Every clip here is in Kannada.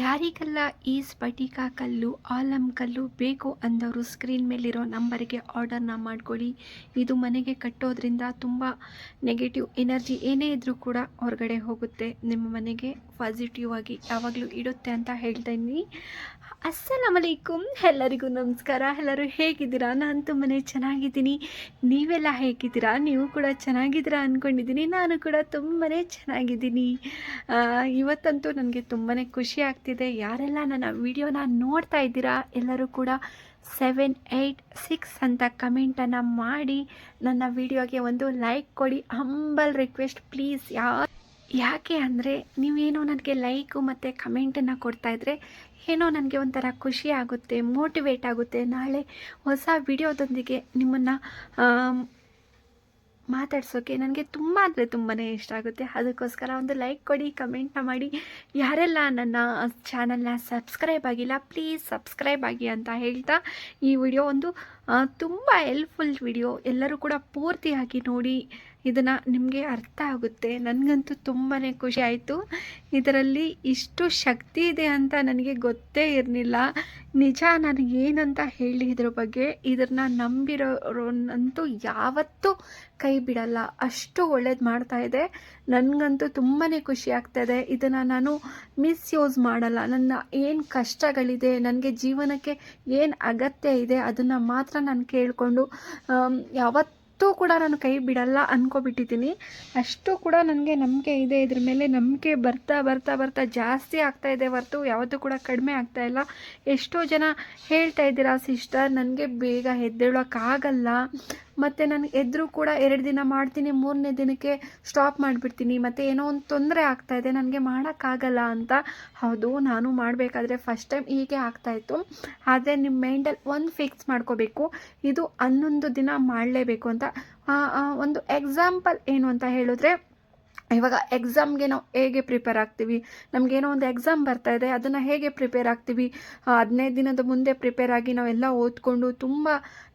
ಯಾರಿಗೆಲ್ಲ ಈ ಸ್ಫಟಿಕ ಕಲ್ಲು, ಆಲಂ ಕಲ್ಲು ಬೇಕು ಅಂದವರು ಸ್ಕ್ರೀನ್ ಮೇಲಿರೋ ನಂಬರಿಗೆ ಆರ್ಡರ್ನ ಮಾಡ್ಕೊಳ್ಳಿ ಇದು ಮನೆಗೆ ಕಟ್ಟೋದ್ರಿಂದ ತುಂಬ ನೆಗೆಟಿವ್ ಎನರ್ಜಿ ಏನೇ ಇದ್ದರೂ ಕೂಡ ಹೊರಗಡೆ ಹೋಗುತ್ತೆ. ನಿಮ್ಮ ಮನೆಗೆ ಪಾಸಿಟಿವ್ ಆಗಿ ಯಾವಾಗಲೂ ಇಡುತ್ತೆ ಅಂತ ಹೇಳ್ತೀನಿ ಅಸ್ಸಲಾಮಲೈಕುಮ್ ಎಲ್ಲರಿಗೂ ನಮಸ್ಕಾರ. ಎಲ್ಲರೂ ಹೇಗಿದ್ದೀರಾ? ನಾನು ತುಂಬನೇ ಚೆನ್ನಾಗಿದ್ದೀನಿ. ನೀವೆಲ್ಲ ಹೇಗಿದ್ದೀರಾ? ನೀವು ಕೂಡ ಚೆನ್ನಾಗಿದ್ದೀರಾ ಅಂದ್ಕೊಂಡಿದ್ದೀನಿ ನಾನು ಕೂಡ ತುಂಬನೇ ಚೆನ್ನಾಗಿದ್ದೀನಿ. ಇವತ್ತಂತೂ ನನಗೆ ತುಂಬಾ ಖುಷಿ ಆಗ್ತಿದೆ. ಯಾರೆಲ್ಲ ನನ್ನ ವಿಡಿಯೋನ ನೋಡ್ತಾ ಇದ್ದೀರಾ, ಎಲ್ಲರೂ ಕೂಡ ಸೆವೆನ್, ಏಯ್ಟ್, ಸಿಕ್ಸ್ ಅಂತ ಕಮೆಂಟನ್ನು ಮಾಡಿ ನನ್ನ ವಿಡಿಯೋಗೆ ಒಂದು ಲೈಕ್ ಕೊಡಿ. Humble request please. ಯಾ ಯಾಕೆ ಅಂದರೆ ನೀವೇನೋ ನನಗೆ ಲೈಕು ಮತ್ತು ಕಮೆಂಟನ್ನು ಕೊಡ್ತಾ ಇದ್ರೆ ಏನೋ ನನಗೆ ಒಂಥರ ಖುಷಿ ಆಗುತ್ತೆ ಮೋಟಿವೇಟ್ ಆಗುತ್ತೆ. ನಾಳೆ ಹೊಸ ವಿಡಿಯೋದೊಂದಿಗೆ ನಿಮ್ಮನ್ನು ಮಾತಾಡ್ಸೋಕ್ಕೆ ನನಗೆ ತುಂಬ ಅಂದರೆ ತುಂಬಾ ಇಷ್ಟ ಆಗುತ್ತೆ. ಅದಕ್ಕೋಸ್ಕರ ಒಂದು ಲೈಕ್ ಕೊಡಿ, ಕಮೆಂಟ್ನ ಮಾಡಿ. ಯಾರೆಲ್ಲ ನನ್ನ ಚಾನಲ್ನ ಸಬ್ಸ್ಕ್ರೈಬ್ ಆಗಿಲ್ಲ, ಪ್ಲೀಸ್ ಸಬ್ಸ್ಕ್ರೈಬ್ ಆಗಿ ಅಂತ ಹೇಳ್ತಾ ಈ ವಿಡಿಯೋ ಒಂದು ತುಂಬ ಹೆಲ್ಪ್ಫುಲ್ ವಿಡಿಯೋ. ಎಲ್ಲರೂ ಕೂಡ ಪೂರ್ತಿಯಾಗಿ ನೋಡಿ, ಇದನ್ನು ನಿಮಗೆ ಅರ್ಥ ಆಗುತ್ತೆ. ನನಗಂತೂ ತುಂಬಾ ಖುಷಿ ಆಯಿತು. ಇದರಲ್ಲಿ ಇಷ್ಟು ಶಕ್ತಿ ಇದೆ ಅಂತ ನನಗೆ ಗೊತ್ತೇ ಇರಲಿಲ್ಲ. ನಿಜ ನಾನು ಏನಂತ ಹೇಳಿ ಇದ್ರ ಬಗ್ಗೆ ಇದನ್ನು ನಂಬಿರೋರನ್ನಂತೂ ಯಾವತ್ತೂ ಕೈ ಬಿಡಲ್ಲ. ಅಷ್ಟು ಒಳ್ಳೇದು ಮಾಡ್ತಾ ಇದೆ. ನನಗಂತೂ ತುಂಬಾ ಖುಷಿ ಆಗ್ತಾಯಿದೆ ಇದನ್ನು ನಾನು ಮಿಸ್ಯೂಸ್ ಮಾಡಲ್ಲ. ನನ್ನ ಏನು ಕಷ್ಟಗಳಿದೆ, ನನಗೆ ಜೀವನಕ್ಕೆ ಏನು ಅಗತ್ಯ ಇದೆ ಅದನ್ನು ಮಾತ್ರ ನಾನು ಕೇಳಿಕೊಂಡು ಯಾವತ್ತೂ ಕೂಡ ನಾನು ಕೈ ಬಿಡಲ್ಲ ಅಂದ್ಕೊಬಿಟ್ಟಿದ್ದೀನಿ ಅಷ್ಟು ಕೂಡ ನನಗೆ ನಂಬಿಕೆ ಇದೆ ಇದ್ರ ಮೇಲೆ ನಂಬಿಕೆ ಬರ್ತಾ ಬರ್ತಾ ಬರ್ತಾ ಜಾಸ್ತಿ ಆಗ್ತಾ ಇದೆ ಹೊರತು ಯಾವತ್ತೂ ಕೂಡ ಕಡಿಮೆ ಆಗ್ತಾ ಇಲ್ಲ. ಎಷ್ಟೋ ಜನ ಹೇಳ್ತಾ ಇದ್ದೀರಾ, ಸಿಸ್ಟರ್, ನನಗೆ ಬೇಗ ಎದ್ದೇಳೋಕ್ಕಾಗಲ್ಲ. ಮತ್ತು ನಾನು ಎದ್ರು ಕೂಡ ಎರಡು ದಿನ ಮಾಡ್ತೀನಿ, ಮೂರನೇ ದಿನಕ್ಕೆ ಸ್ಟಾಪ್ ಮಾಡಿಬಿಡ್ತೀನಿ. ಮತ್ತು ಏನೋ ಒಂದು ತೊಂದರೆ ಆಗ್ತಾಯಿದೆ ನನಗೆ ಮಾಡೋಕ್ಕಾಗಲ್ಲ ಅಂತ. ಹೌದು, ನಾನು ಮಾಡಬೇಕಾದ್ರೆ ಫಸ್ಟ್ ಟೈಮ್ ಹೀಗೆ ಆಗ್ತಾಯಿತ್ತು ಆದರೆ ನಿಮ್ಮ ಮೈಂಡಲ್ಲಿ ಒಂದು ಫಿಕ್ಸ್ ಮಾಡ್ಕೋಬೇಕು. ಇದು ಹನ್ನೊಂದು ದಿನ ಮಾಡಲೇಬೇಕು ಅಂತ. ಒಂದು ಎಕ್ಸಾಂಪಲ್ ಏನು ಅಂತ ಹೇಳಿದ್ರೆ ಇವಾಗ ಎಕ್ಸಾಮ್ಗೆ ನಾವು ಹೇಗೆ ಪ್ರಿಪೇರ್ ಆಗ್ತೀವಿ? ನಮಗೇನೋ ಒಂದು ಎಕ್ಸಾಮ್ ಬರ್ತಾ ಇದೆ, ಅದನ್ನು ಹೇಗೆ ಪ್ರಿಪೇರ್ ಆಗ್ತೀವಿ? ಹದಿನೈದು ದಿನದ ಮುಂದೆ ಪ್ರಿಪೇರ್ ಆಗಿ ನಾವೆಲ್ಲ ಓದ್ಕೊಂಡು ತುಂಬ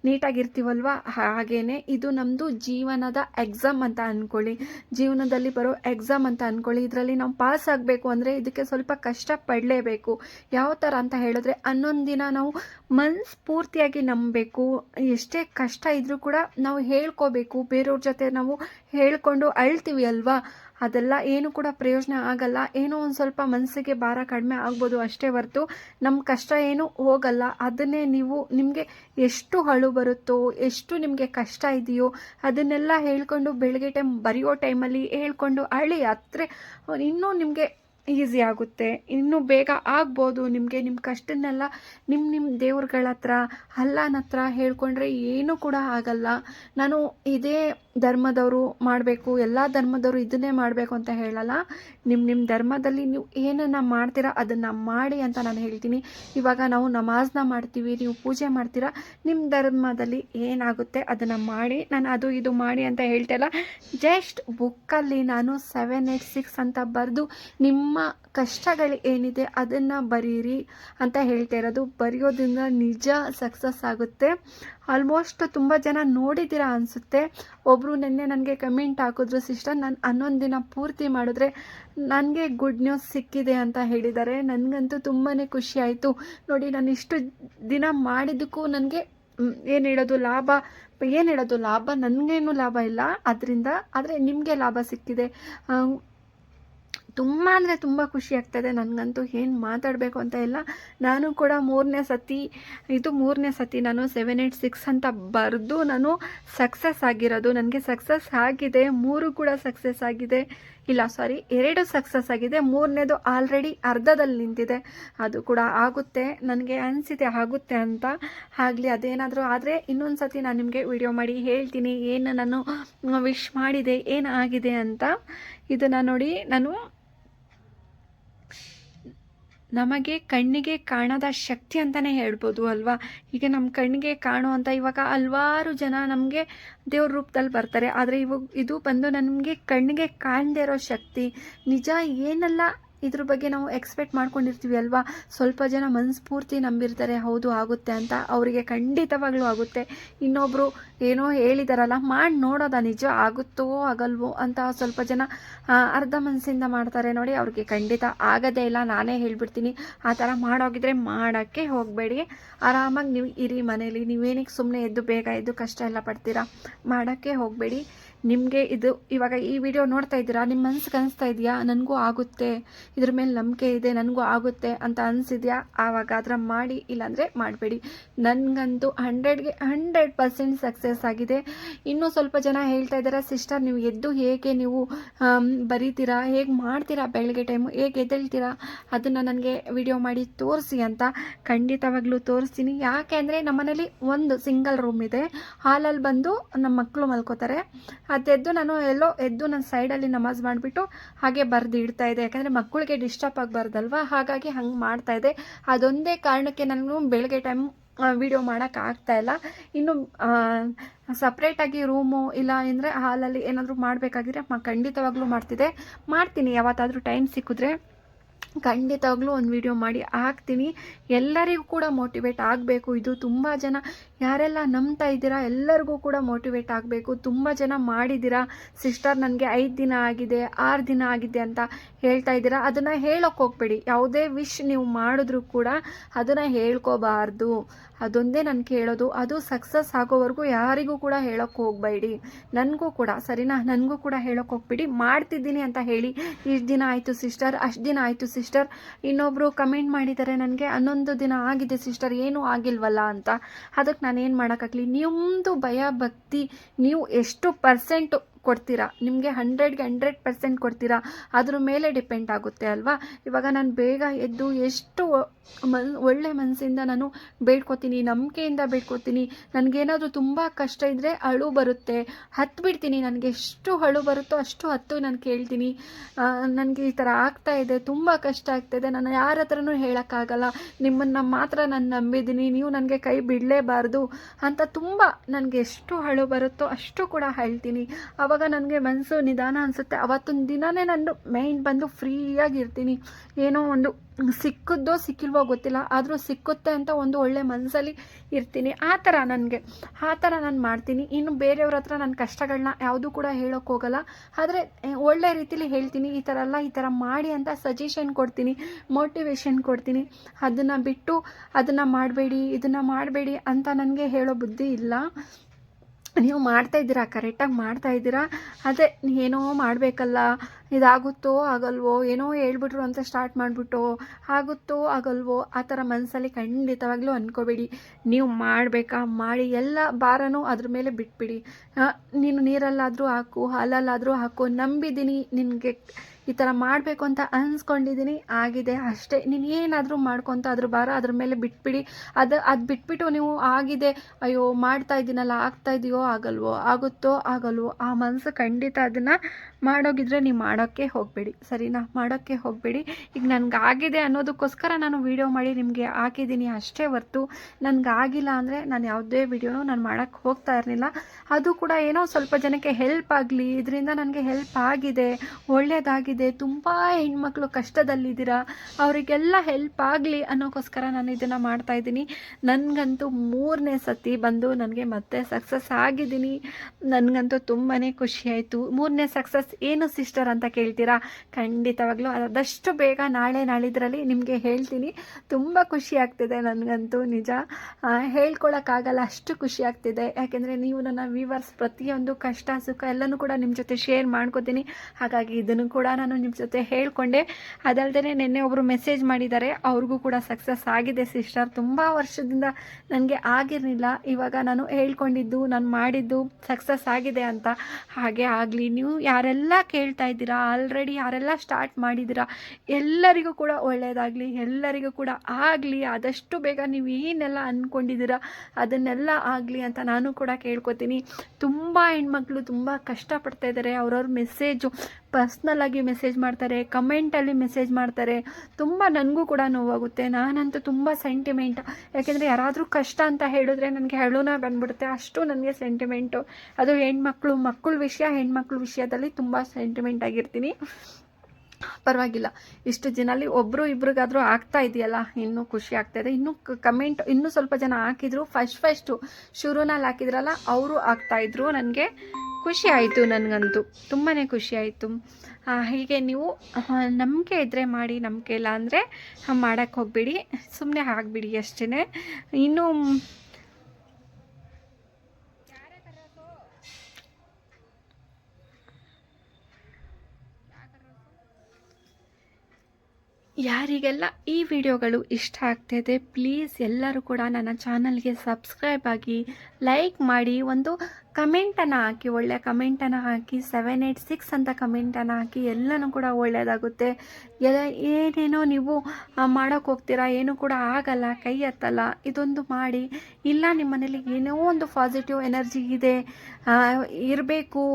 ನೀಟಾಗಿರ್ತೀವಲ್ವ? ಹಾಗೇ ಇದು ನಮ್ಮದು ಜೀವನದ ಎಕ್ಸಾಮ್ ಅಂತ ಅಂದ್ಕೊಳ್ಳಿ ಜೀವನದಲ್ಲಿ ಬರೋ ಎಕ್ಸಾಮ್ ಅಂತ ಅಂದ್ಕೊಳ್ಳಿ ಇದರಲ್ಲಿ ನಾವು ಪಾಸ್ ಆಗಬೇಕು ಅಂದರೆ ಇದಕ್ಕೆ ಸ್ವಲ್ಪ ಕಷ್ಟ ಪಡಲೇಬೇಕು. ಯಾವ ಥರ ಅಂತ ಹೇಳಿದ್ರೆ ಹನ್ನೊಂದು ದಿನ ನಾವು ಮನಸ್ಫೂರ್ತಿಯಾಗಿ ನಂಬಬೇಕು. ಎಷ್ಟೇ ಕಷ್ಟ ಇದ್ದರೂ ಕೂಡ ನಾವು ಹೇಳ್ಕೋಬೇಕು. ಬೇರೆಯವ್ರ ಜೊತೆ ನಾವು ಹೇಳ್ಕೊಂಡು ಅಳ್ತೀವಿ ಅಲ್ವಾ? ಅದೆಲ್ಲ ಏನು ಕೂಡ ಪ್ರಯೋಜನ ಆಗಲ್ಲ. ಏನೋ ಒಂದು ಸ್ವಲ್ಪ ಮನಸ್ಸಿಗೆ ಭಾರ ಕಡಿಮೆ ಆಗ್ಬೋದು ಅಷ್ಟೇ ಹೊರತು ನಮ್ಮ ಕಷ್ಟ ಏನು ಹೋಗಲ್ಲ. ಅದನ್ನೇ ನೀವು ನಿಮಗೆ ಎಷ್ಟು ಹಳು ಬರುತ್ತೋ, ಎಷ್ಟು ನಿಮಗೆ ಕಷ್ಟ ಇದೆಯೋ ಅದನ್ನೆಲ್ಲ ಹೇಳ್ಕೊಂಡು ಬೆಳಗ್ಗೆ ಟೈಮ್, ಬರೆಯೋ ಟೈಮಲ್ಲಿ ಹೇಳ್ಕೊಂಡು ಅಳಿ ಹತ್ರ ಇನ್ನೂ ನಿಮಗೆ ಈಸಿ ಆಗುತ್ತೆ. ಇನ್ನೂ ಬೇಗ ಆಗ್ಬೋದು. ನಿಮಗೆ ನಿಮ್ಮ ಕಷ್ಟನ್ನೆಲ್ಲ ನಿಮ್ಮ ನಿಮ್ಮ ದೇವ್ರಗಳ ಹತ್ರ, ಅಲ್ಲನ ಹತ್ರ ಹೇಳ್ಕೊಂಡ್ರೆ ಏನೂ ಕೂಡ ಆಗಲ್ಲ. ನಾನು ಇದೇ ಧರ್ಮದವರು ಮಾಡಬೇಕು, ಎಲ್ಲ ಧರ್ಮದವರು ಇದನ್ನೇ ಮಾಡಬೇಕು ಅಂತ ಹೇಳಲ್ಲ. ನಿಮ್ಮ ನಿಮ್ಮ ಧರ್ಮದಲ್ಲಿ ನೀವು ಏನನ್ನು ಮಾಡ್ತೀರಾ ಅದನ್ನು ಮಾಡಿ ಅಂತ ನಾನು ಹೇಳ್ತೀನಿ. ಇವಾಗ ನಾವು ನಮಾಜ್ನ ಮಾಡ್ತೀವಿ, ನೀವು ಪೂಜೆ ಮಾಡ್ತೀರಾ ನಿಮ್ಮ ಧರ್ಮದಲ್ಲಿ ಏನಾಗುತ್ತೆ ಅದನ್ನು ಮಾಡಿ, ನಾನು ಅದು ಇದು ಮಾಡಿ ಅಂತ ಹೇಳ್ತಿಲ್ಲ ಜಸ್ಟ್ ಬುಕ್ಕಲ್ಲಿ ನಾನು ಸೆವೆನ್ ಏಯ್ಟ್ ಸಿಕ್ಸ್ ಅಂತ ಬರೆದು ನಿಮ್ಮ ಕಷ್ಟಗಳು ಏನಿದೆ ಅದನ್ನು ಬರೀರಿ ಅಂತ ಹೇಳ್ತಾ ಇರೋದು. ಬರೆಯೋದ್ರಿಂದ ನಿಜ ಸಕ್ಸಸ್ ಆಗುತ್ತೆ. ಆಲ್ಮೋಸ್ಟ್ ತುಂಬ ಜನ ನೋಡಿದ್ದೀರಾ ಅನಿಸುತ್ತೆ. ಒಬ್ಬರು ನಿನ್ನೆ ನನಗೆ ಕಮೆಂಟ್ ಹಾಕಿದ್ರು ಸಿಸ್ಟರ್ ನಾನು ಹನ್ನೊಂದು ದಿನ ಪೂರ್ತಿ ಮಾಡಿದ್ರೆ ನನಗೆ ಗುಡ್ ನ್ಯೂಸ್ ಸಿಕ್ಕಿದೆ ಅಂತ ಹೇಳಿದ್ದಾರೆ. ನನಗಂತೂ ತುಂಬಾ ಖುಷಿ ಆಯಿತು. ನೋಡಿ, ನಾನು ಇಷ್ಟು ದಿನ ಮಾಡಿದ್ದಕ್ಕೂ ನನಗೆ ಏನು ಹೇಳೋದು ಲಾಭ? ಏನು ಹೇಳೋದು ಲಾಭ? ನನಗೇನು ಲಾಭ ಇಲ್ಲ. ಅದರಿಂದ ಆದರೆ ನಿಮಗೆ ಲಾಭ ಸಿಕ್ಕಿದೆ. ತುಂಬ ಅಂದರೆ ತುಂಬ ಖುಷಿ ಆಗ್ತದೆ. ನನಗಂತೂ ಏನು ಮಾತಾಡಬೇಕು ಅಂತ ಇಲ್ಲ. ನಾನು ಕೂಡ ಮೂರನೇ ಸತಿ, ಇದು ಮೂರನೇ ಸತಿ ನಾನು ಸೆವೆನ್ ಏಯ್ಟ್ ಸಿಕ್ಸ್ ಅಂತ ಬರೆದು ನಾನು ಸಕ್ಸಸ್ ಆಗಿರೋದು. ನನಗೆ ಸಕ್ಸಸ್ ಆಗಿದೆ. ಮೂರು ಕೂಡ ಸಕ್ಸಸ್ ಆಗಿದೆ. ಇಲ್ಲ ಸಾರಿ ಎರಡು ಸಕ್ಸಸ್ ಆಗಿದೆ. ಮೂರನೇದು ಆಲ್ರೆಡಿ ಅರ್ಧದಲ್ಲಿ ನಿಂತಿದೆ. ಅದು ಕೂಡ ಆಗುತ್ತೆ. ನನಗೆ ಅನಿಸಿದೆ ಆಗುತ್ತೆ ಅಂತ. ಆಗಲಿ, ಅದೇನಾದರೂ ಆದರೆ ಇನ್ನೊಂದು ಸತಿ ನಾನು ನಿಮಗೆ ವಿಡಿಯೋ ಮಾಡಿ ಹೇಳ್ತೀನಿ. ಏನು ನಾನು ವಿಶ್ ಮಾಡಿದೆ, ಏನು ಆಗಿದೆ ಅಂತ. ಇದನ್ನು ನೋಡಿ ನಾನು ನಮಗೆ ಕಣ್ಣಿಗೆ ಕಾಣದ ಶಕ್ತಿ ಅಂತಲೇ ಹೇಳ್ಬೋದು ಅಲ್ವಾ? ಈಗ ನಮ್ಮ ಕಣ್ಣಿಗೆ ಕಾಣುವಂಥ ಇವಾಗ ಹಲ್ವಾರು ಜನ ನಮಗೆ ದೇವ್ರ ರೂಪದಲ್ಲಿ ಬರ್ತಾರೆ. ಆದರೆ ಇವಾಗ ಇದು ಬಂದು ನಮಗೆ ಕಣ್ಣಿಗೆ ಕಾಣದೇ ಇರೋ ಶಕ್ತಿ. ನಿಜ ಏನೆಲ್ಲ ಇದ್ರ ಬಗ್ಗೆ ನಾವು ಎಕ್ಸ್ಪೆಕ್ಟ್ ಮಾಡ್ಕೊಂಡಿರ್ತೀವಿ ಅಲ್ವಾ? ಸ್ವಲ್ಪ ಜನ ಮನಸ್ಫೂರ್ತಿ ನಂಬಿರ್ತಾರೆ, ಹೌದು ಆಗುತ್ತೆ ಅಂತ. ಅವರಿಗೆ ಖಂಡಿತವಾಗ್ಲೂ ಆಗುತ್ತೆ. ಇನ್ನೊಬ್ಬರು ಏನೋ ಹೇಳಿದಾರಲ್ಲ, ಮಾಡಿ ನೋಡೋದ ನಿಜ? ಆಗುತ್ತೋ, ಆಗಲ್ವೋ? ಅಂತ ಸ್ವಲ್ಪ ಜನ ಅರ್ಧ ಮನಸ್ಸಿಂದ ಮಾಡ್ತಾರೆ ನೋಡಿ, ಅವ್ರಿಗೆ ಖಂಡಿತ ಆಗೋದೇ ಇಲ್ಲ. ನಾನೇ ಹೇಳ್ಬಿಡ್ತೀನಿ, ಆ ಥರ ಮಾಡೋಗಿದ್ರೆ ಮಾಡೋಕ್ಕೆ ಹೋಗಬೇಡಿ. ಆರಾಮಾಗಿ ನೀವು ಇರಿ ಮನೇಲಿ. ನೀವೇನಕ್ಕೆ ಸುಮ್ಮನೆ ಎದ್ದು ಬೇಗ ಎದ್ದು ಕಷ್ಟ ಎಲ್ಲ ಪಡ್ತೀರಾ? ಮಾಡೋಕ್ಕೆ ಹೋಗಬೇಡಿ. ನಿಮಗೆ ಇದು ಇವಾಗ ಈ ವಿಡಿಯೋ ನೋಡ್ತಾ ಇದ್ದೀರಾ? ನಿಮ್ಮ ಮನ್ಸಿಗೆ ಅನಿಸ್ತಾ ಇದೆಯಾ? ನನಗೂ ಆಗುತ್ತೆ. ಇದ್ರ ಮೇಲೆ ನಂಬಿಕೆ ಇದೆ, ನನಗೂ ಆಗುತ್ತೆ ಅಂತ ಅನಿಸಿದ್ಯಾ? ಆವಾಗ ಅದರ ಮಾಡಿ, ಇಲ್ಲಾಂದರೆ ಮಾಡಬೇಡಿ. ನನಗಂತೂ ಹಂಡ್ರೆಡ್ಗೆ ಹಂಡ್ರೆಡ್ ಪರ್ಸೆಂಟ್ ಸಕ್ಸಸ್ ಆಗಿದೆ. ಇನ್ನೂ ಸ್ವಲ್ಪ ಜನ ಹೇಳ್ತಾ ಇದ್ದಾರೆ ಸಿಸ್ಟರ್ ನೀವು ಎದ್ದು ಹೇಗೆ ನೀವು ಬರೀತೀರಾ? ಹೇಗೆ ಮಾಡ್ತೀರಾ ಬೆಳಗ್ಗೆ ಟೈಮು ಹೇಗೆ ಎದ್ದೇಳ್ತೀರಾ? ಅದನ್ನು ನನಗೆ ವಿಡಿಯೋ ಮಾಡಿ ತೋರಿಸಿ ಅಂತ ಖಂಡಿತವಾಗ್ಲೂ ತೋರಿಸ್ತೀನಿ. ಯಾಕೆ ಅಂದರೆ ನಮ್ಮನೇಲಿ ಒಂದು ಸಿಂಗಲ್ ರೂಮ್ ಇದೆ. ಹಾಲಲ್ಲಿ ಬಂದು ನಮ್ಮ ಮಕ್ಕಳು ಮಲ್ಕೋತಾರೆ. ಅದೆದ್ದು ನಾನು ಎಲ್ಲೋ ಎದ್ದು ನನ್ನ ಸೈಡಲ್ಲಿ ನಮಾಜ್ ಮಾಡಿಬಿಟ್ಟು ಹಾಗೆ ಬರೆದು ಇಡ್ತಾ ಇದೆ ಯಾಕಂದರೆ ಮಕ್ಕಳಿಗೆ ಡಿಸ್ಟರ್ಬ್ ಆಗಬಾರ್ದಲ್ವಾ? ಹಾಗಾಗಿ ಹಂಗೆ ಮಾಡ್ತಾ ಇದೆ ಅದೊಂದೇ ಕಾರಣಕ್ಕೆ ನಾನು ಬೆಳಗ್ಗೆ ಟೈಮ್ ವಿಡಿಯೋ ಇಲ್ಲ. ಇನ್ನು ಸಪ್ರೇಟಾಗಿ ರೂಮು ಇಲ್ಲ ಅಂದರೆ ಹಾಲಲ್ಲಿ ಏನಾದರೂ ಮಾಡಬೇಕಾಗಿದ್ರೆ ಖಂಡಿತವಾಗ್ಲೂ ಮಾಡ್ತಿದ್ದೆ. ಮಾಡ್ತೀನಿ. ಯಾವತ್ತಾದರೂ ಟೈಮ್ ಸಿಕ್ಕಿದ್ರೆ ಖಂಡಿತವಾಗ್ಲೂ ಒಂದು ವಿಡಿಯೋ ಮಾಡಿ ಹಾಕ್ತೀನಿ. ಎಲ್ಲರಿಗೂ ಕೂಡ ಮೋಟಿವೇಟ್ ಆಗಬೇಕು. ಇದು ತುಂಬ ಜನ ಯಾರೆಲ್ಲ ನಂಬ್ತಾ ಇದ್ದೀರಾ, ಎಲ್ಲರಿಗೂ ಕೂಡ ಮೋಟಿವೇಟ್ ಆಗಬೇಕು. ತುಂಬ ಜನ ಮಾಡಿದ್ದೀರಾ ಸಿಸ್ಟರ್ ನನಗೆ ಐದು ದಿನ ಆಗಿದೆ, ಆರು ದಿನ ಆಗಿದೆ ಅಂತ ಹೇಳ್ತಾ ಇದ್ದೀರಾ, ಅದನ್ನು ಹೇಳೋಕೆ ಹೋಗ್ಬೇಡಿ. ಯಾವುದೇ ವಿಶ್ ನೀವು ಮಾಡಿದ್ರೂ ಕೂಡ ಅದನ್ನು ಹೇಳ್ಕೋಬಾರ್ದು. ಅದೊಂದೇ ನಾನು ಕೇಳೋದು. ಅದು ಸಕ್ಸಸ್ ಆಗೋವರೆಗೂ ಯಾರಿಗೂ ಕೂಡ ಹೇಳೋಕ್ಕೆ ಹೋಗಬೇಡಿ. ನನಗೂ ಕೂಡ, ಸರಿನಾ? ನನಗೂ ಕೂಡ ಹೇಳೋಕೆ ಹೋಗ್ಬೇಡಿ. ಮಾಡ್ತಿದ್ದೀನಿ ಅಂತ ಹೇಳಿ, ಇಷ್ಟು ದಿನ ಆಯಿತು ಸಿಸ್ಟರ್ ಅಷ್ಟು ದಿನ ಆಯಿತು ಸಿಸ್ಟರ್ ಇನ್ನೊಬ್ಬರು ಕಮೆಂಟ್ ಮಾಡಿದ್ದಾರೆ ನನಗೆ ಹನ್ನೊಂದು ದಿನ ಆಗಿದೆ ಸಿಸ್ಟರ್ ಏನೂ ಆಗಿಲ್ವಲ್ಲ ಅಂತ. ಅದಕ್ಕೆ ನಾನು ಏನು ಮಾಡೋಕ್ಕಾಗಲಿ ನಿಮ್ಮದು ಭಯ ಭಕ್ತಿ ನೀವು ಎಷ್ಟು ಪರ್ಸೆಂಟು ಕೊಡ್ತೀರಾ? ನಿಮಗೆ ಹಂಡ್ರೆಡ್ಗೆ ಹಂಡ್ರೆಡ್ ಪರ್ಸೆಂಟ್ ಕೊಡ್ತೀರಾ? ಅದ್ರ ಮೇಲೆ ಡಿಪೆಂಡ್ ಆಗುತ್ತೆ ಅಲ್ವಾ? ಇವಾಗ ನಾನು ಬೇಗ ಎದ್ದು ಎಷ್ಟು ಮನ್, ಒಳ್ಳೆ ಮನಸ್ಸಿಂದ ನಾನು ಬೇಡ್ಕೋತೀನಿ, ನಂಬಿಕೆಯಿಂದ ಬೇಡ್ಕೋತೀನಿ, ನನಗೇನಾದರೂ ತುಂಬ ಕಷ್ಟ ಇದ್ದರೆ ಅಳು ಬರುತ್ತೆ. ಹತ್ತು ಬಿಡ್ತೀನಿ ನನಗೆ ಎಷ್ಟು ಅಳು ಬರುತ್ತೋ ಅಷ್ಟು ಹತ್ತು ನಾನು ಕೇಳ್ತೀನಿ. ನನಗೆ ಈ ಥರ ಆಗ್ತಾ ಇದೆ, ತುಂಬ ಕಷ್ಟ ಆಗ್ತಾಯಿದೆ ನಾನು ಯಾರ ಹತ್ರನೂ ಹೇಳೋಕ್ಕಾಗಲ್ಲ. ನಿಮ್ಮನ್ನು ಮಾತ್ರ ನಾನು ನಂಬಿದ್ದೀನಿ. ನೀವು ನನಗೆ ಕೈ ಬಿಡಲೇಬಾರ್ದು ಅಂತ ತುಂಬ ನನಗೆ ಎಷ್ಟು ಅಳು ಬರುತ್ತೋ ಅಷ್ಟು ಕೂಡ ಹೇಳ್ತೀನಿ. ನನಗೆ ಮನಸ್ಸು ನಿಧಾನ ಅನಿಸುತ್ತೆ. ಅವತ್ತೊಂದು ದಿನವೇ ನಾನು ಮೈಂಡ್ ಬಂದು ಫ್ರೀಯಾಗಿರ್ತೀನಿ ಏನೋ ಒಂದು ಸಿಕ್ಕಿದ್ದೋ ಸಿಕ್ಕಿಲ್ವೋ ಗೊತ್ತಿಲ್ಲ. ಆದರೂ ಸಿಕ್ಕುತ್ತೆ ಅಂತ ಒಂದು ಒಳ್ಳೆ ಮನಸ್ಸಲ್ಲಿ ಇರ್ತೀನಿ. ಆ ಥರ ನನಗೆ. ಆ ಥರ ನಾನು ಮಾಡ್ತೀನಿ. ಇನ್ನು ಬೇರೆಯವ್ರ ಹತ್ರ ನನ್ನ ಕಷ್ಟಗಳನ್ನ ಯಾವುದೂ ಕೂಡ ಹೇಳೋಕ್ಕೆ ಹೋಗಲ್ಲ. ಆದರೆ ಒಳ್ಳೆ ರೀತಿಲಿ ಹೇಳ್ತೀನಿ. ಈ ಥರ ಎಲ್ಲ ಈ ಥರ ಮಾಡಿ ಅಂತ ಸಜೆಷನ್ ಕೊಡ್ತೀನಿ. ಮೋಟಿವೇಶನ್ ಕೊಡ್ತೀನಿ. ಅದನ್ನು ಬಿಟ್ಟು, ಅದನ್ನು ಮಾಡಬೇಡಿ, ಇದನ್ನು ಮಾಡಬೇಡಿ ಅಂತ ನನಗೆ ಹೇಳೋ ಬುದ್ಧಿ ಇಲ್ಲ. ನೀವು ಮಾಡ್ತಾ ಇದ್ದೀರಾ, ಕರೆಕ್ಟಾಗಿ ಮಾಡ್ತಾ ಇದ್ದೀರಾ? ಅದೇ ಏನೋ ಮಾಡಬೇಕಲ್ಲ, ಇದಾಗುತ್ತೋ ಆಗಲ್ವೋ, ಏನೋ ಹೇಳ್ಬಿಟ್ರು ಅಂತ ಸ್ಟಾರ್ಟ್ ಮಾಡಿಬಿಟ್ಟು, ಆಗುತ್ತೋ ಆಗಲ್ವೋ, ಆ ಥರ ಮನಸ್ಸಲ್ಲಿ ಖಂಡಿತವಾಗ್ಲೂ ಅಂದ್ಕೋಬೇಡಿ ನೀವು ಮಾಡಬೇಕಾ, ಮಾಡಿ, ಎಲ್ಲ ಭಾರನೂ ಅದ್ರ ಮೇಲೆ ಬಿಟ್ಬಿಡಿ. ನೀನು ನೀರಲ್ಲಾದರೂ ಹಾಕು, ಹಾಲಲ್ಲಾದರೂ ಹಾಕು, ನಂಬಿದ್ದೀನಿ ನಿನಗೆ ಈ ಥರ ಮಾಡಬೇಕು ಅಂತ ಅನ್ಸ್ಕೊಂಡಿದ್ದೀನಿ ಆಗಿದೆ ಅಷ್ಟೇ. ನೀನು ಏನಾದರೂ ಮಾಡ್ಕೊತ ಅದ್ರ ಭಾರ ಅದ್ರ ಮೇಲೆ ಬಿಟ್ಬಿಡಿ. ಅದು ಅದು ಬಿಟ್ಬಿಟ್ಟು ನೀವು ಆಗಿದೆ, ಅಯ್ಯೋ ಮಾಡ್ತಾ ಇದ್ದೀನಲ್ಲ, ಆಗ್ತಾ ಇದೆಯೋ, ಆಗಲ್ವೋ, ಆಗುತ್ತೋ, ಆಗಲ್ವೋ, ಆ ಮನಸ್ಸು ಖಂಡಿತ ಅದನ್ನು ಮಾಡೋಗಿದ್ರೆ ನೀವು ಮಾಡೋಕ್ಕೆ ಹೋಗಬೇಡಿ. ಸರಿನಾ? ಮಾಡೋಕ್ಕೆ ಹೋಗಬೇಡಿ. ಈಗ ನನಗಾಗಿದೆ ಅನ್ನೋದಕ್ಕೋಸ್ಕರ ನಾನು ವೀಡಿಯೋ ಮಾಡಿ ನಿಮಗೆ ಹಾಕಿದ್ದೀನಿ ಅಷ್ಟೇ ಹೊರ್ತು. ನನಗಾಗಿಲ್ಲ ಅಂದರೆ ನಾನು ಯಾವುದೇ ವೀಡಿಯೋನೂ ನಾನು ಮಾಡೋಕ್ಕೆ ಹೋಗ್ತಾ ಇರಲಿಲ್ಲ. ಅದು ಕೂಡ ಏನೋ ಸ್ವಲ್ಪ ಜನಕ್ಕೆ ಹೆಲ್ಪ್ ಆಗಲಿ, ಇದರಿಂದ ನನಗೆ ಹೆಲ್ಪ್ ಆಗಿದೆ ಒಳ್ಳೆಯದಾಗಿದೆ ತುಂಬ ಹೆಣ್ಮಕ್ಳು ಕಷ್ಟದಲ್ಲಿದ್ದೀರಾ, ಅವರಿಗೆಲ್ಲ ಹೆಲ್ಪ್ ಆಗಲಿ ಅನ್ನೋಕ್ಕೋಸ್ಕರ ನಾನು ಇದನ್ನು ಮಾಡ್ತಾ ಇದ್ದೀನಿ. ನನಗಂತೂ ಮೂರನೇ ಸತಿ ಬಂದು ನನಗೆ ಮತ್ತೆ ಸಕ್ಸಸ್ ಆಗಿದ್ದೀನಿ. ನನಗಂತೂ ತುಂಬಾ ಖುಷಿ ಆಯಿತು. ಮೂರನೇ ಸಕ್ಸಸ್ ಏನು ಸಿಸ್ಟರ್ ಅಂತ ಕೇಳ್ತೀರಾ? ಖಂಡಿತವಾಗ್ಲೂ ಅದಷ್ಟು ಬೇಗ ನಾಳೆ ನಾಳಿದ್ರಲ್ಲಿ ನಿಮಗೆ ಹೇಳ್ತೀನಿ. ತುಂಬ ಖುಷಿ ಆಗ್ತಿದೆ ನನಗಂತೂ, ನಿಜ. ಹೇಳ್ಕೊಳಕ್ಕಾಗಲ್ಲ ಅಷ್ಟು ಖುಷಿ ಆಗ್ತಿದೆ. ಯಾಕೆಂದರೆ ನೀವು ನನ್ನ ವ್ಯೂವರ್ಸ್ ಪ್ರತಿಯೊಂದು ಕಷ್ಟ, ಸುಖ ಎಲ್ಲನೂ ಕೂಡ ನಿಮ್ಮ ಜೊತೆ ಶೇರ್ ಮಾಡ್ಕೋತೀನಿ. ಹಾಗಾಗಿ ಇದನ್ನು ಕೂಡ ನಾನು ನಿಮ್ಮ ಜೊತೆ ಹೇಳಿಕೊಂಡೆ. ಅದಲ್ಲದೆ ನಿನ್ನೆ ಒಬ್ಬರು ಮೆಸೇಜ್ ಮಾಡಿದ್ದಾರೆ. ಅವ್ರಿಗೂ ಕೂಡ ಸಕ್ಸಸ್ ಆಗಿದೆ ಸಿಸ್ಟರ್ ತುಂಬ ವರ್ಷದಿಂದ ನನಗೆ ಆಗಿರಲಿಲ್ಲ. ಇವಾಗ ನಾನು ಹೇಳ್ಕೊಂಡಿದ್ದು, ನಾನು ಮಾಡಿದ್ದು ಸಕ್ಸಸ್ ಆಗಿದೆ ಅಂತ. ಹಾಗೆ ಆಗಲಿ, ನೀವು ಯಾರೆಲ್ಲ ಕೇಳ್ತಾ ಇದ್ದೀರಾ ಆಲ್ರೆಡಿ ಯಾರೆಲ್ಲ ಸ್ಟಾರ್ಟ್ ಮಾಡಿದ್ದೀರಾ, ಎಲ್ಲರಿಗೂ ಕೂಡ ಒಳ್ಳೆಯದಾಗಲಿ ಎಲ್ಲರಿಗೂ ಕೂಡ ಆಗಲಿ. ಆದಷ್ಟು ಬೇಗ ನೀವು ಏನೆಲ್ಲ ಅಂದ್ಕೊಂಡಿದ್ದೀರಾ ಅದನ್ನೆಲ್ಲ ಆಗಲಿ ಅಂತ ನಾನು ಕೂಡ ಕೇಳ್ಕೊತೀನಿ. ತುಂಬ ಹೆಣ್ಮಕ್ಳು ತುಂಬ ಕಷ್ಟಪಡ್ತಾ ಇದ್ದಾರೆ. ಅವ್ರವ್ರ ಮೆಸೇಜು ಪರ್ಸ್ನಲಾಗಿ ಮೆಸೇಜ್ ಮಾಡ್ತಾರೆ ಕಮೆಂಟಲ್ಲಿ ಮೆಸೇಜ್ ಮಾಡ್ತಾರೆ. ತುಂಬ ನನಗೂ ಕೂಡ ನೋವಾಗುತ್ತೆ. ನಾನಂತೂ ತುಂಬ ಸೆಂಟಿಮೆಂಟ್ ಯಾಕೆಂದರೆ ಯಾರಾದರೂ ಕಷ್ಟ ಅಂತ ಹೇಳಿದ್ರೆ ನನಗೆ ಹೇಳೋಣ ಬಂದ್ಬಿಡುತ್ತೆ. ಅಷ್ಟು ನನಗೆ ಸೆಂಟಿಮೆಂಟು ಅದು ಹೆಣ್ಮಕ್ಳು, ಮಕ್ಕಳ ವಿಷಯ, ಹೆಣ್ಮಕ್ಳ ವಿಷಯದಲ್ಲಿ ತುಂಬ ಸೆಂಟಿಮೆಂಟ್ ಆಗಿರ್ತೀನಿ. ಪರವಾಗಿಲ್ಲ. ಇಷ್ಟು ದಿನಲ್ಲಿ ಒಬ್ಬರು ಇಬ್ರಿಗಾದರೂ ಆಗ್ತಾ ಇದೆಯಲ್ಲ? ಇನ್ನೂ ಖುಷಿ ಆಗ್ತಾಯಿದೆ ಇನ್ನೂ ಕಮೆಂಟ್ ಇನ್ನೂ ಸ್ವಲ್ಪ ಜನ ಹಾಕಿದ್ರು. ಫಸ್ಟ್ ಫಸ್ಟು ಶುರುನಲ್ಲಿ ಹಾಕಿದ್ರಲ್ಲ, ಅವರು ಹಾಕ್ತಾಯಿದ್ರು ನನಗೆ ಖುಷಿ ಆಯಿತು ನನಗಂತೂ. ತುಂಬಾ ಖುಷಿ ಆಯಿತು. ಹೀಗೆ ನೀವು ನಂಬಿಕೆ ಇದ್ದರೆ ಮಾಡಿ, ನಂಬಿಕೆ ಇಲ್ಲ ಅಂದರೆ ಮಾಡೋಕ್ಕೆ ಹೋಗಬೇಡಿ. ಸುಮ್ಮನೆ ಹಾಕ್ಬಿಡಿ ಅಷ್ಟೇ ಇನ್ನು ಯಾರಿಗೆಲ್ಲ ಈ ವಿಡಿಯೋಗಳು ಇಷ್ಟ ಆಗ್ತಾಯಿದೆ ಪ್ಲೀಸ್ ಎಲ್ಲರೂ ಕೂಡ ನನ್ನ ಚಾನಲ್ಗೆ ಸಬ್ಸ್ಕ್ರೈಬ್ ಆಗಿ ಲೈಕ್ ಮಾಡಿ. ಒಂದು ಕಮೆಂಟನ್ನು ಹಾಕಿ ಒಳ್ಳೆಯ ಕಮೆಂಟನ್ನು ಹಾಕಿ ಸೆವೆನ್ ಏಯ್ಟ್ ಸಿಕ್ಸ್ ಅಂತ ಕಮೆಂಟನ್ನು ಹಾಕಿ, ಎಲ್ಲನೂ ಕೂಡ ಒಳ್ಳೆಯದಾಗುತ್ತೆ ಎಲ್ಲ ಏನೇನೋ ನೀವು ಮಾಡೋಕ್ಕೆ ಹೋಗ್ತೀರಾ, ಏನೂ ಕೂಡ ಆಗಲ್ಲ, ಕೈ ಎತ್ತಲ್ಲ, ಇದೊಂದು ಮಾಡಿ. ಇಲ್ಲ ನಿಮ್ಮ ಮನೇಲಿ ಏನೋ ಒಂದು ಪಾಸಿಟಿವ್ ಎನರ್ಜಿ ಇದೆ ಇರಬೇಕು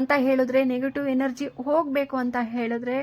ಅಂತ ಹೇಳಿದ್ರೆ ನೆಗೆಟಿವ್ ಎನರ್ಜಿ ಹೋಗಬೇಕು ಅಂತ ಹೇಳಿದ್ರೆ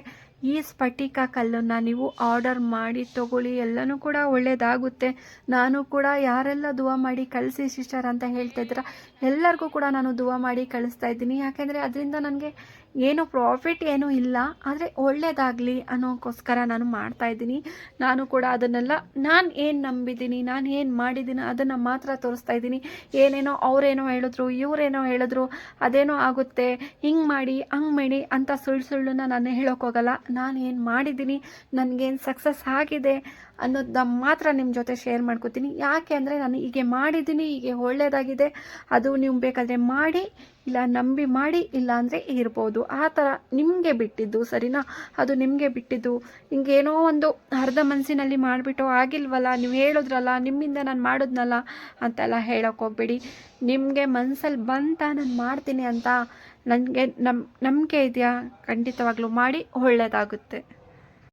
ಈ ಸ್ಫಟಿಕ ಕಲ್ಲನ್ನು ನೀವು ಆರ್ಡರ್ ಮಾಡಿ ತಗೊಳ್ಳಿ, ಎಲ್ಲನೂ ಕೂಡ ಒಳ್ಳೆಯದಾಗುತ್ತೆ ನಾನು ಕೂಡ ಯಾರೆಲ್ಲ ದುವಾ ಮಾಡಿ ಕಳಿಸಿ ಸಿಸ್ಟರ್ ಅಂತ ಹೇಳ್ತಾ ಇದ್ದೀರ, ಎಲ್ಲರಿಗೂ ಕೂಡ ನಾನು ದುವಾ ಮಾಡಿ ಕಳಿಸ್ತಾ ಇದ್ದೀನಿ. ಯಾಕೆಂದರೆ ಅದರಿಂದ ನನಗೆ ಏನು ಪ್ರಾಫಿಟ್ ಏನೂ ಇಲ್ಲ, ಆದರೆ ಒಳ್ಳೆಯದಾಗಲಿ ಅನ್ನೋಕ್ಕೋಸ್ಕರ ನಾನು ಮಾಡ್ತಾ ಇದ್ದೀನಿ. ನಾನು ಕೂಡ ಅದನ್ನೆಲ್ಲ, ನಾನು ಏನು ನಂಬಿದ್ದೀನಿ, ನಾನು ಏನು ಮಾಡಿದ್ದೀನಿ ಅದನ್ನು ಮಾತ್ರ ತೋರಿಸ್ತಾ ಇದ್ದೀನಿ. ಏನೇನೋ ಅವರೇನೋ ಹೇಳಿದ್ರು, ಇವರೇನೋ ಹೇಳಿದ್ರು, ಅದೇನೋ ಆಗುತ್ತೆ, ಹಿಂಗೆ ಮಾಡಿ, ಹಂಗೆ ಮಾಡಿ ಅಂತ ಸುಳ್ಳು ಸುಳ್ಳನ್ನ ನಾನು ಹೇಳೋಕ್ಕೋಗಲ್ಲ. ನಾನು ಏನು ಮಾಡಿದ್ದೀನಿ, ನನಗೇನು ಸಕ್ಸಸ್ ಆಗಿದೆ ಅನ್ನೋದನ್ನ ಮಾತ್ರ ನಿಮ್ಮ ಜೊತೆ ಶೇರ್ ಮಾಡ್ಕೋತೀನಿ. ಯಾಕೆ ಅಂದರೆ ನಾನು ಹೀಗೆ ಮಾಡಿದ್ದೀನಿ, ಹೀಗೆ ಒಳ್ಳೆಯದಾಗಿದೆ ಅದು ನೀವು ಬೇಕಾದರೆ ಮಾಡಿ, ಇಲ್ಲ ನಂಬಿ ಮಾಡಿ, ಇಲ್ಲ ಅಂದರೆ ಇರ್ಬೋದು. ಆ ಥರ ನಿಮಗೆ ಬಿಟ್ಟಿದ್ದು, ಸರಿನಾ? ಅದು ನಿಮಗೆ ಬಿಟ್ಟಿದ್ದು. ಹಿಂಗೇನೋ ಒಂದು ಅರ್ಧ ಮನಸ್ಸಿನಲ್ಲಿ ಮಾಡಿಬಿಟ್ಟು ಆಗಿಲ್ವಲ್ಲ, ನೀವು ಹೇಳಿದ್ರಲ್ಲ, ನಿಮ್ಮಿಂದ ನಾನು ಮಾಡಿದ್ನಲ್ಲ ಅಂತೆಲ್ಲ ಹೋಗ್ಬೇಡಿ. ನಿಮಗೆ ಮನಸ್ಸಲ್ಲಿ ಬಂತ ನಾನು ಮಾಡ್ತೀನಿ ಅಂತ ನನಗೆ ನಮ್, ನಂಬಿಕೆ ಇದೆಯಾ? ಖಂಡಿತವಾಗ್ಲೂ ಮಾಡಿ ಒಳ್ಳೆಯದಾಗುತ್ತೆ